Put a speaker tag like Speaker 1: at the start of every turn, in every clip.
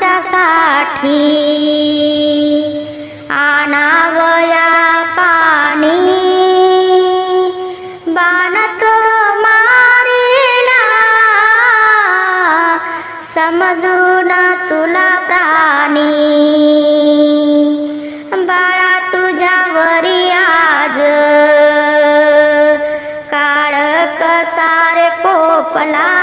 Speaker 1: आमच्यासाठी आणावया पाणी. बाण तो मारिला समजून तुला प्राणी. बाळा तुझ्यावरी आज. काळ कसारे कोपला.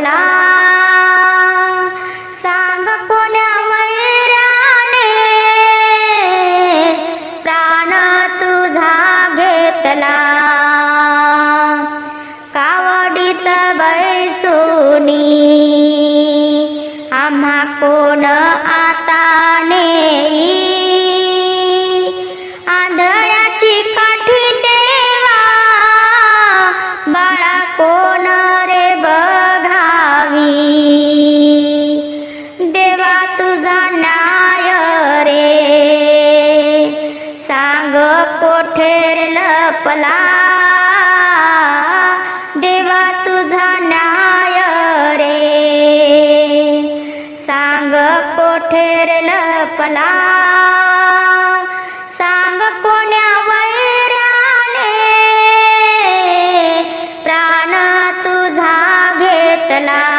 Speaker 1: झोपला सांग कोण्या मैराने प्राण तुझा घेतला. कावडीत बैसुनी आम्हा कोण आता नेई? कोठेर लपला? देवा तुझा न्याय रे. सांग कोठेर लपला? सांग कोण्या वैराने? प्राण तुझा घेतला.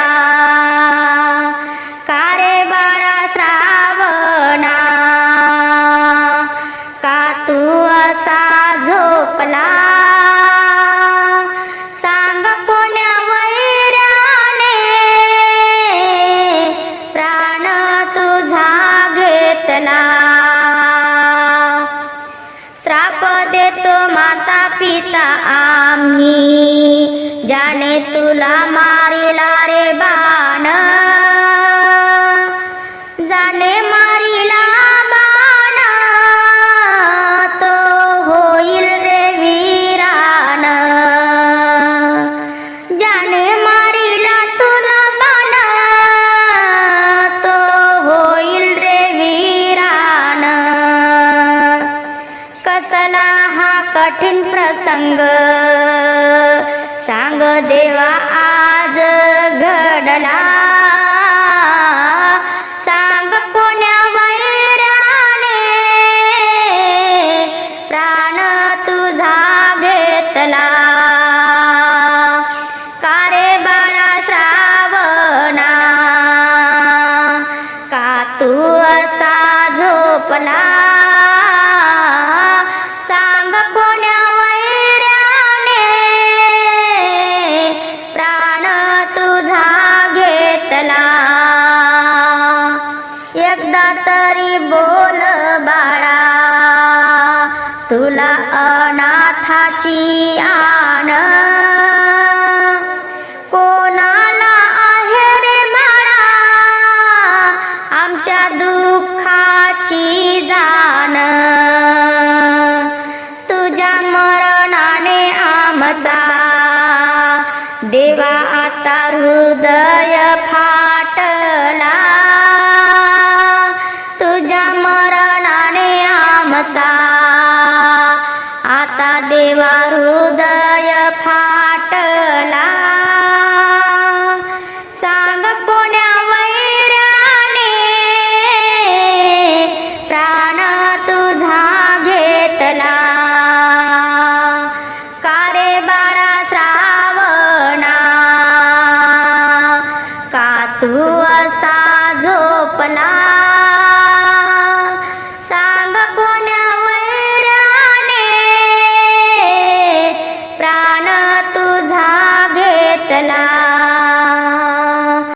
Speaker 1: पिता आम्ही. जाणे तुला मा कठीण प्रसंग. सांग देवा आज घडला एकदा तरी बोल बाळा. तुला अनाथाची आण. कोणाला आहे रे बाळा? आमच्या दुःखाची जाण. तुझ्या मरणाने आमचा देवा आता हृदय फा आमचा आता